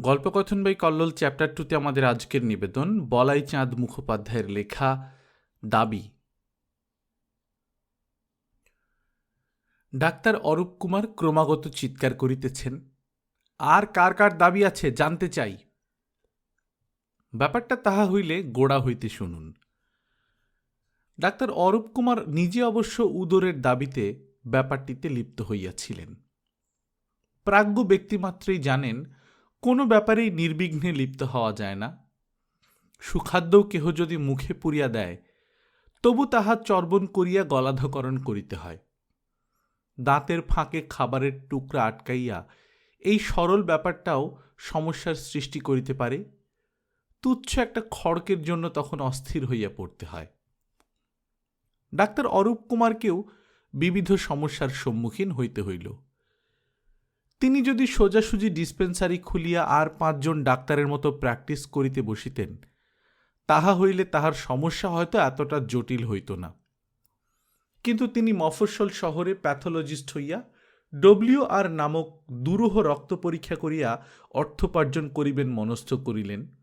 গল্পকথন by Kallol chapter টুতে আমাদের আজকের নিবেদন, বলাই চাঁদ মুখোপাধ্যায়ের লেখা, দাবি। ডাক্তার অরূপ কুমার ক্রমাগত চিৎকার করিতেছেন, আর কার কার দাবি আছে জানতে চাই। ব্যাপারটা তাহা হইলে গোড়া হইতে শুনুন। ডাক্তার অরূপ কুমার নিজে অবশ্য উদরের দাবিতে ব্যাপারটিতে লিপ্ত হইয়াছিলেন। প্রাজ্ঞ ব্যক্তিমাত্রেই জানেন কোনো ব্যাপারেই নির্বিঘ্নে লিপ্ত হওয়া যায় না। সুখাদ্যও কেহ যদি মুখে পুরিয়া দেয়, তবু তাহা চর্বণ করিয়া গলাধকরণ করিতে হয়। দাঁতের ফাঁকে খাবারের টুকরা আটকাইয়া এই সরল ব্যাপারটাও সমস্যার সৃষ্টি করিতে পারে। তুচ্ছ একটা খড়কের জন্য তখন অস্থির হইয়া পড়তে হয়। ডাক্তার অরূপ কুমারকেও বিবিধ সমস্যার সম্মুখীন হইতে হইল। তিনি যদি সোজাসুজি ডিসপেন্সারি খুলিয়া আর পাঁচজন ডাক্তারের মতো প্র্যাকটিস করিতে বসিতেন, তাহা হইলে তাহার সমস্যা হয়তো এতটা জটিল হইত না। কিন্তু তিনি মফস্বল শহরে প্যাথোলজিস্ট হইয়া ডব্লিউ আর নামক দুরূহ রক্ত পরীক্ষা করিয়া অর্থোপার্জন করিবেন মনস্থ করিলেন।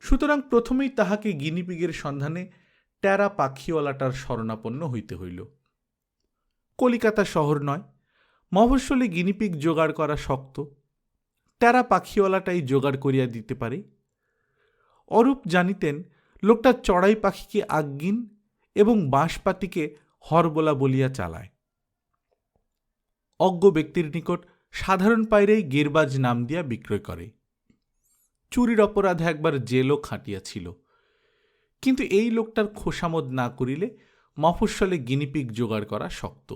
সুতরাং প্রথমেই তাহাকে গিনিপিগের সন্ধানে ট্যারা পাখিওয়ালাটার শরণাপন্ন হইতে হইল। কলিকাতা শহর নয় মফস্বলে গিনিপিগ জোগাড় করা শক্ত। ট্যারা পাখিওয়ালাটাই জোগাড় করিয়া দিতে পারে। অরূপ জানিতেন, লোকটা চড়াই পাখিকে আজ্ঞিন এবং বাঁশপাতিকে হরবোলা বলিয়া চালায়। অজ্ঞ ব্যক্তির নিকট সাধারণ পায়রেই গেরবাজ নাম দিয়া বিক্রয় করে। চুরির অপরাধে একবার জেলও খাটিয়াছিল। কিন্তু এই লোকটার খোসামদ না করিলে মফস্বলে গিনিপিগ জোগাড় করা শক্ত।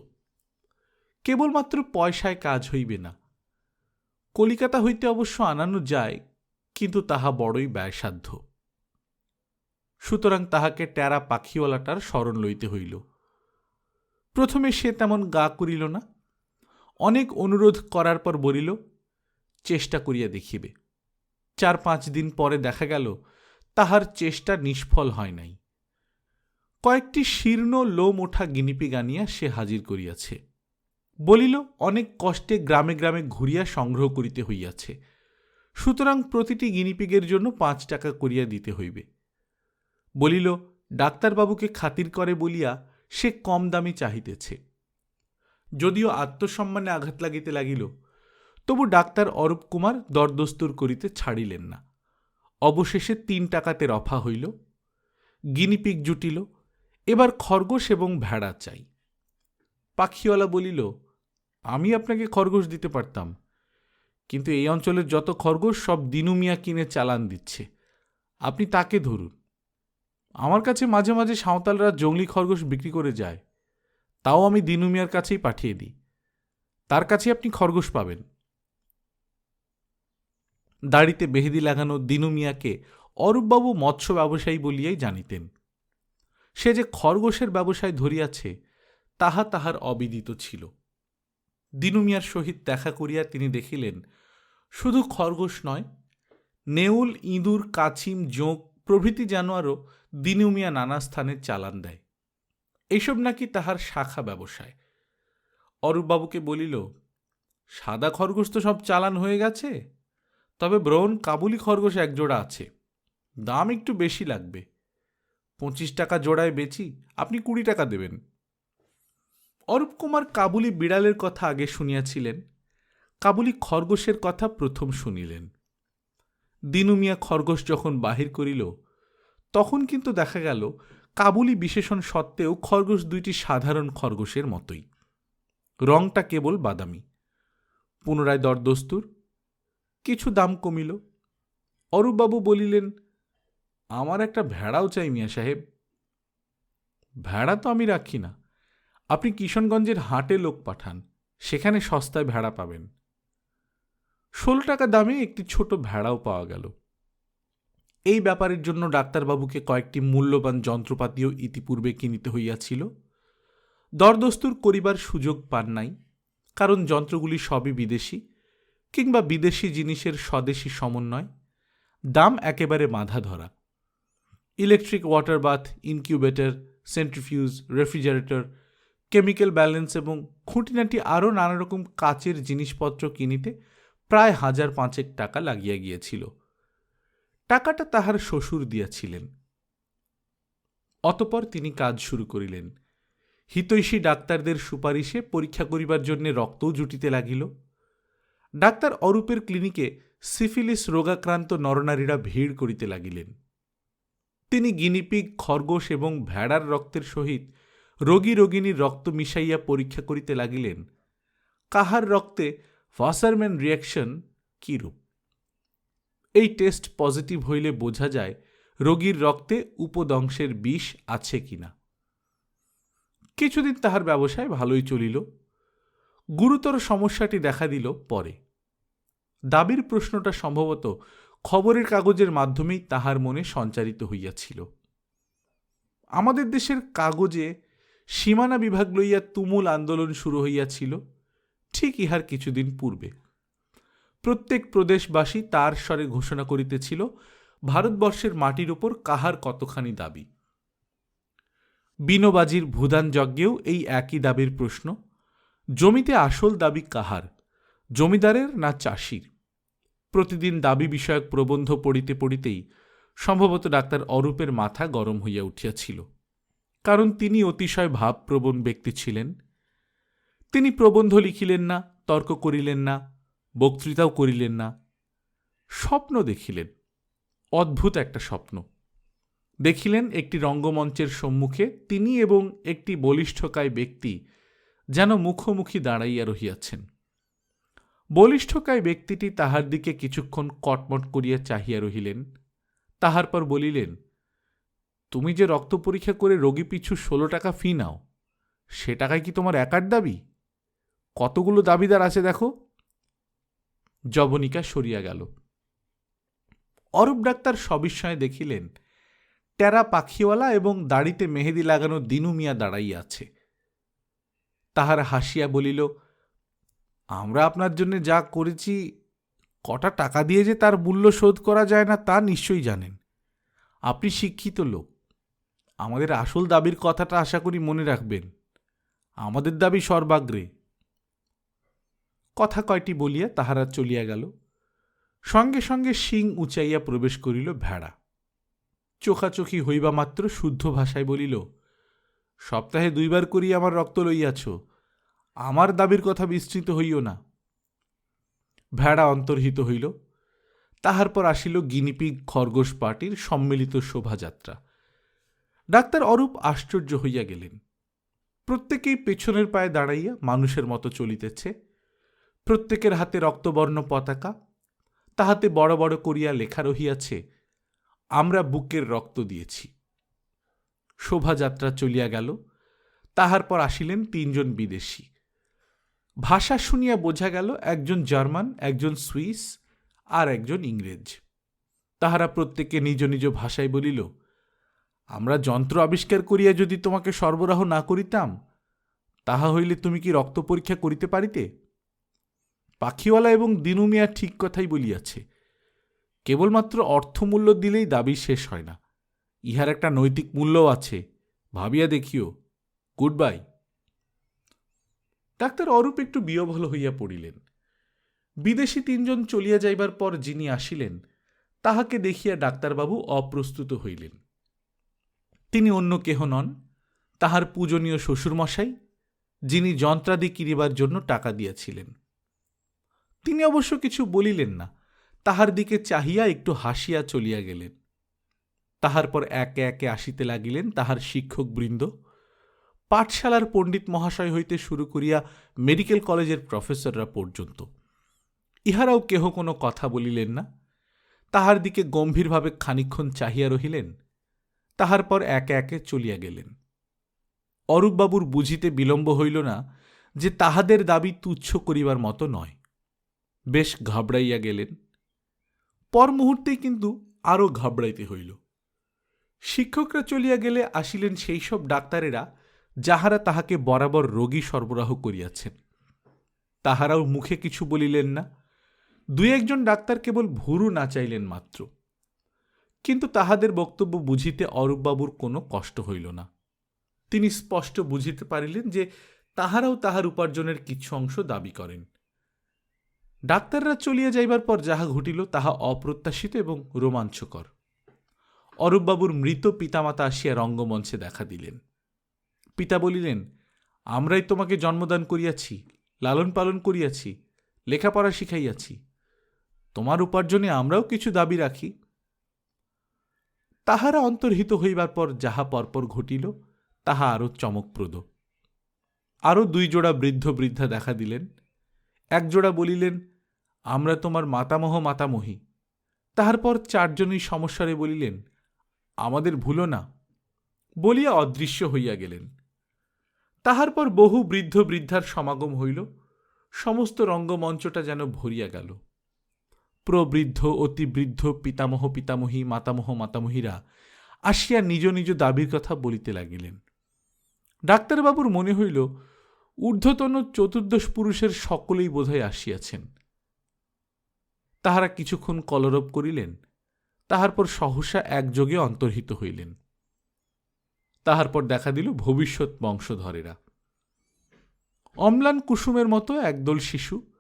কেবলমাত্র পয়সায় কাজ হইবে না। কলিকাতা হইতে অবশ্য আনানো যায়, কিন্তু তাহা বড়ই ব্যয়সাধ্য। সুতরাং তাহাকে ট্যারা পাখিওয়ালাটার স্মরণ লইতে হইল। প্রথমে সে তেমন গা করিল না। অনেক অনুরোধ করার পর বলিল, চেষ্টা করিয়া দেখিবে। চার পাঁচ দিন পরে দেখা গেল, তাহার চেষ্টা নিষ্ফল হয় নাই। কয়েকটি শীর্ণ লোম ওঠা গিনিপিগ আনিয়া সে হাজির করিয়াছে। বলিল, অনেক কষ্টে গ্রামে গ্রামে ঘুরিয়া সংগ্রহ করিতে হইয়াছে। সুতরাং প্রতিটি গিনিপিগের জন্য পাঁচ টাকা করিয়া দিতে হইবে। বলিল, ডাক্তারবাবুকে খাতির করে বলিয়া সে কম দামি চাহিতেছে। যদিও আত্মসম্মানে আঘাত লাগিতে লাগিল, তবু ডাক্তার অরূপ কুমার দরদস্তুর করিতে ছাড়িলেন না। অবশেষে তিন টাকাতে রফা হইল, গিনিপিগ জুটিল, এবার খরগোশ এবং ভেড়া চাই। পাখিওয়ালা বলিল, আমি আপনাকে খরগোশ দিতে পারতাম, কিন্তু এই অঞ্চলের যত খরগোশ, সব দিনু মিয়া কিনে চালান দিচ্ছে। আপনি তাকে ধরুন। আমার কাছে মাঝে মাঝে সাঁওতালরা জঙ্গলি খরগোশ বিক্রি করে যায়। তাও আমি দিনু মিয়ার কাছেই পাঠিয়ে দিই। তার কাছে আপনি খরগোশ পাবেন। দাড়িতে বেহেদি লাগানো দিনু মিয়াকে অরূপবাবু মৎস্য ব্যবসায়ী বলিয়াই জানিতেন। সে যে খরগোশের ব্যবসায় ধরিয়াছে তাহা তাহার অবিদিত ছিল। দিনু মিয়ার সহিত দেখা করিয়া তিনি দেখিলেন, শুধু খরগোশ নয়, নেউল, ইঁদুর, কাছিম, জোঁক প্রভৃতি জানোয়ারও দিনু মিয়া নানা স্থানে চালান দেয়। এসব নাকি তাহার শাখা ব্যবসায়। অরূপবাবুকে বলিল, সাদা খরগোশ তো সব চালান হয়ে গেছে, তবে ব্রৌন কাবুলি খরগোশ এক জোড়া আছে, দাম একটু বেশি লাগবে। পঁচিশ টাকা জোড়ায় বেচি, আপনি কুড়ি টাকা দেবেন। অরূপ কুমার কাবুলি বিড়ালের কথা আগে শুনিয়াছিলেন, কাবুলি খরগোশের কথা প্রথম শুনিলেন। দিনু মিয়া খরগোশ যখন বাহির করিল, তখন কিন্তু দেখা গেল, কাবুলি বিশেষণ সত্ত্বেও খরগোশ দুইটি সাধারণ খরগোশের মতোই। রংটা কেবল বাদামি। পুনরায় দরদস্তুর, কিছু দাম কমিল। অরূপবাবু বলিলেন, আমার একটা ভেড়াও চাই মিয়া সাহেব। ভেড়া তো আমি রাখি না। আপনি কিশনগঞ্জের হাটে লোক পাঠান, সেখানে সস্তায় ভেড়া পাবেন। ষোলো টাকা দামে একটি ছোট ভেড়াও পাওয়া গেল। এই ব্যাপারের জন্য ডাক্তারবাবুকে কয়েকটি মূল্যবান যন্ত্রপাতিও ইতিপূর্বে কিনিতে হইয়াছিল। দরদস্তুর করিবার সুযোগ পান নাই, কারণ যন্ত্রগুলি সবই বিদেশি কিংবা বিদেশি জিনিসের স্বদেশি সমন্বয়। দাম একেবারে মাধা ধরা electric water bath incubator, centrifuge, refrigerator chemical balance এবং খুঁটিনাটি আরও নানা রকম কাচের জিনিসপত্র কিনিতে প্রায় হাজার পাঁচেক টাকা লাগিয়া গিয়েছিল। টাকাটা তাহার শ্বশুর দিয়াছিলেন। অতপর তিনি কাজ শুরু করিলেন। হিতৈষী ডাক্তারদের সুপারিশে পরীক্ষা করিবার জন্য রক্তও জুটিতে লাগিল। ডাক্তার অরূপের ক্লিনিকে সিফিলিস রোগাক্রান্ত নরনারীরা ভিড় করিতে লাগিলেন। তিনি গিনিপিগ, খরগোশ এবং ভেড়ার রক্তের সহিত রোগী রোগিনীর রক্ত মিশাইয়া পরীক্ষা করিতে লাগিলেন, কাহার রক্তে ফাসারম্যান রিয়াকশন কিরূপ এই টেস্ট পজিটিভ হইলে বোঝা যায় রোগীর রক্তে উপদংশের বিষ আছে কিনা কিছুদিন তাহার ব্যবসায় ভালোই চলিল, গুরুতর সমস্যাটি দেখা দিল পরে। দাবির প্রশ্নটা সম্ভবত খবরের কাগজের মাধ্যমেই তাহার মনে সঞ্চারিত হইয়াছিল। আমাদের দেশের কাগজে সীমানা বিভাগ লইয়া তুমুল আন্দোলন শুরু হইয়াছিল, ঠিক ইহার কিছুদিন পূর্বে। প্রত্যেক প্রদেশবাসী তার স্বরে ঘোষণা করিতেছিল, ভারতবর্ষের মাটির উপর কাহার কতখানি দাবি। বিনোবাজির ভূদান যজ্ঞেও এই একই দাবির প্রশ্ন, জমিতে আসল দাবি কাহার, জমিদারের না চাষির? প্রতিদিন দাবি বিষয়ক প্রবন্ধ পড়িতে পড়িতেই সম্ভবত ডাক্তার অরূপের মাথা গরম হইয়া উঠিয়াছিল। কারণ তিনি অতিশয় ভাবপ্রবণ ব্যক্তি ছিলেন। তিনি প্রবন্ধ লিখিলেন না, তর্ক করিলেন না, বক্তৃতাও করিলেন না। স্বপ্ন দেখিলেন, অদ্ভুত একটা স্বপ্ন। দেখিলেন একটি রঙ্গমঞ্চের সম্মুখে তিনি এবং একটি বলিষ্ঠকায় ব্যক্তি যেন মুখোমুখি দাঁড়াইয়া রহিয়াছেন। বলিষ্ঠকায় ব্যক্তিটি তাহার দিকে কিছুক্ষণ কটমট করিয়া চাহিয়া রহিলেন, তাহার পর বলিলেন তুমি যে রক্ত পরীক্ষা করে রোগী পিছু ষোলো টাকা ফি নাও, সে টাকায় কি তোমার একার দাবি? কতগুলো দাবিদার আছে দেখো। জবনিকা সরিয়া গেল। অরূপ ডাক্তার সবিস্ময়ে দেখিলেন, টেরা পাখিওয়ালা এবং দাড়িতে মেহেদি লাগানো দিনু মিয়া দাঁড়াইয়া আছে। তাহার হাসিয়া বলিল, আমরা আপনার জন্য যা করেছি, কটা টাকা দিয়ে যে তার মূল্য শোধ করা যায় না তা নিশ্চয়ই জানেন। আপনি শিক্ষিত লোক আমাদের আসল দাবির কথাটা আশা করি মনে রাখবেন। আমাদের দাবি সর্বাগ্রে। কথা কয়টি বলিয়া তাহারা চলিয়া গেল। সঙ্গে সঙ্গে শিং উঁচাইয়া প্রবেশ করিল ভেড়া। চোখাচোখি হইবা মাত্র শুদ্ধ ভাষায় বলিল, সপ্তাহে দুইবার করিয়া আমার রক্ত লইয়াছ। আমার দাবির কথা বিস্তৃত হইও না। ভেড়া অন্তর্হিত হইল। তাহার পর আসিল গিনিপিগ খরগোশ পার্টির সম্মিলিত শোভাযাত্রা। ডাক্তার অরূপ আশ্চর্য হইয়া গেলেন। প্রত্যেকেই পেছনের পায়ে দাঁড়াইয়া মানুষের মতো চলিতেছে। প্রত্যেকের হাতে রক্তবর্ণ পতাকা, তাহাতে বড় বড় করিয়া লেখা রহিয়াছে, আমরা বুকের রক্ত দিয়েছি। শোভাযাত্রা চলিয়া গেল। তাহার পর আসিলেন তিনজন বিদেশি। ভাষা শুনিয়া বোঝা গেল, একজন জার্মান, একজন সুইস আর একজন ইংরেজ। তাহারা প্রত্যেকে নিজ নিজ ভাষায় বলিল আমরা যন্ত্র আবিষ্কার করিয়া যদি তোমাকে সরবরাহ না করিতাম, তাহা হইলে তুমি কি রক্ত পরীক্ষা করিতে পারিতে? পাখিওয়ালা এবং দিনুমিয়া ঠিক কথাই বলিয়াছে। কেবলমাত্র অর্থমূল্য দিলেই দাবি শেষ হয় না। ইহার একটা নৈতিক মূল্যও আছে। ভাবিয়া দেখিও। Good bye. ডাক্তার অরূপ একটু বিয়ভল হইয়া পড়িলেন। বিদেশি তিনজন চলিয়া যাইবার পর যিনি আসিলেন, তাহাকে দেখিয়া ডাক্তারবাবু অপ্রস্তুত হইলেন। তিনি অন্য কেহ নন, তাহার পূজনীয় শ্বশুরমশাই, যিনি যন্ত্রাদি কিনিবার জন্য টাকা দিয়াছিলেন। তিনি অবশ্য কিছু বলিলেন না, তাহার দিকে চাহিয়া একটু হাসিয়া চলিয়া গেলেন। তাহার পর একে একে আসিতে লাগিলেন তাহার শিক্ষকবৃন্দ। পাঠশালার পণ্ডিত মহাশয় হইতে শুরু করিয়া মেডিকেল কলেজের প্রফেসররা পর্যন্ত। ইহারাও কেহ কোনো কথা বলিলেন না। তাহার দিকে গম্ভীরভাবে খানিক্ষণ চাহিয়া রহিলেন। তাহার পর একে একে চলিয়া গেলেন। অরূপবাবুর বুঝিতে বিলম্ব হইল না যে তাহাদের দাবি তুচ্ছ করিবার মতো নয়। বেশ ঘাবড়াইয়া গেলেন। পর মুহূর্তেই কিন্তু আরও ঘাবড়াইতে হইল। শিক্ষকরা চলিয়া গেলে আসিলেন সেই সব ডাক্তারেরা যাহারা তাহাকে বরাবর রোগী সরবরাহ করিয়াছেন। তাহারাও মুখে কিছু বলিলেন না। দুই একজন ডাক্তার কেবল ভুরু নাচাইলেন মাত্র। কিন্তু তাহাদের বক্তব্য বুঝিতে অরূপবাবুর কোনো কষ্ট হইল না। তিনি স্পষ্ট বুঝিতে পারিলেন যে তাহারাও তাহার উপার্জনের কিছু অংশ দাবি করেন। ডাক্তাররা চলিয়া যাইবার পর যাহা ঘটিল, তাহা অপ্রত্যাশিত এবং রোমাঞ্চকর। অরূপবাবুর মৃত পিতামাতা আসিয়া রঙ্গমঞ্চে দেখা দিলেন। পিতা বলিলেন, আমরাই তোমাকে জন্মদান করিয়াছি, লালন পালন করিয়াছি, লেখাপড়া শিখাইয়াছি। তোমার উপার্জনে আমরাও কিছু দাবি রাখি তাহারা অন্তর্হিত হইবার পর যাহা পরপর ঘটিল, তাহা আরও চমকপ্রদ। আরও দুই জোড়া বৃদ্ধ বৃদ্ধা দেখা দিলেন। এক জোড়া বলিলেন, আমরা তোমার মাতামহ মাতামহী। তাহার পর চারজনই সমস্যারে বলিলেন, আমাদের ভুলো না? বলিয়া অদৃশ্য হইয়া গেলেন। তাহার পর বহু বৃদ্ধ বৃদ্ধার সমাগম হইল। সমস্ত রঙ্গমঞ্চটা যেন ভরিয়া গেল। প্রবৃদ্ধ, অতিবৃদ্ধ, পিতামহ, পিতামহী, মাতামহ, মাতামহীরা আসিয়া নিজ নিজ দাবির কথা বলিতে লাগিলেন। ডাক্তারবাবুর মনে হইল, ঊর্ধ্বতন চতুর্দশ পুরুষের সকলেই বোধহয় আসিয়াছেন। তাহারা কিছুক্ষণ কলরব করিলেন, তাহার পর সহসা একযোগে অন্তর্হিত হইলেন। তাহার পর দেখা দিল ভবিষ্যৎ বংশধরেরা। অম্লান কুসুমের মতো একদল শিশু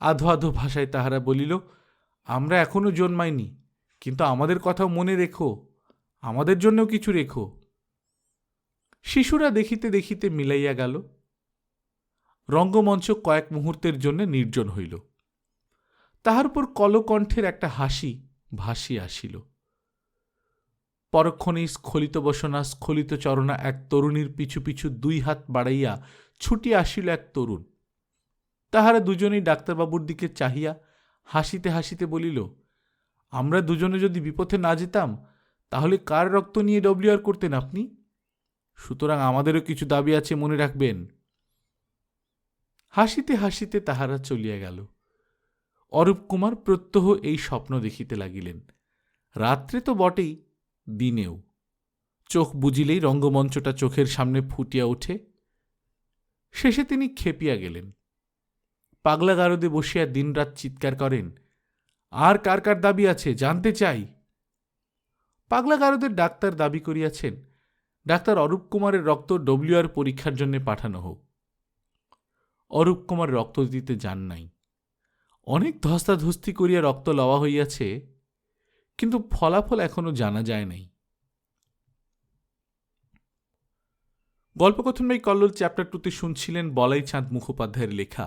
আধো আধো ভাষায় তাহারা বলিল আমরা এখনও জন্মাইনি, কিন্তু আমাদের কথাও মনে রেখো, আমাদের জন্যও কিছু রেখো। শিশুরা দেখিতে দেখিতে মিলাইয়া গেল। রঙ্গমঞ্চ কয়েক মুহূর্তের জন্য নির্জন হইল। তাহার উপর কলকণ্ঠের একটা হাসি ভাসি আসিল। পরক্ষণেই স্খলিত বসনা, স্খলিত চরণা এক তরুণীর পিছু পিছু দুই হাত বাড়াইয়া ছুটি আসিল এক তরুণ। তাহারা দুজনেই ডাক্তারবাবুর দিকে চাহিয়া হাসিতে হাসিতে বলিল, আমরা দুজনে যদি বিপথে না যেতাম, তাহলে কার রক্ত নিয়ে ডব্লিউআর করতেন আপনি? সুতরাং আমাদেরও কিছু দাবি আছে মনে রাখবেন। হাসিতে হাসিতে তাহারা চলিয়া গেল। অরূপ কুমার প্রত্যহ এই স্বপ্ন দেখিতে লাগিলেন। রাত্রে তো বটেই, দিনেও। চোখ বুঝিলেই রঙ্গমঞ্চটা চোখের সামনে ফুটিয়া ওঠে। শেষে তিনি খেপিয়া গেলেন। পাগলা গারদে বসিয়া দিনরাত চিৎকার করেন, আর কার কার দাবি আছে, জানতে চাই? পাগলা গারদের ডাক্তার দাবি করিয়াছেন, ডাক্তার অরূপ কুমারের রক্ত ডব্লিউআর পরীক্ষার জন্য পাঠানো হোক। অরূপ কুমার রক্ত দিতে যান নাই। অনেক ধস্তাধস্তি করিয়া রক্ত লওয়া হইয়াছে, কিন্তু ফলাফল এখনও জানা যায় নাই। গল্পকথন বাই কল্লোল চ্যাপ্টার টুতে শুনছিলেন বলাই চাঁদ মুখোপাধ্যায়ের লেখা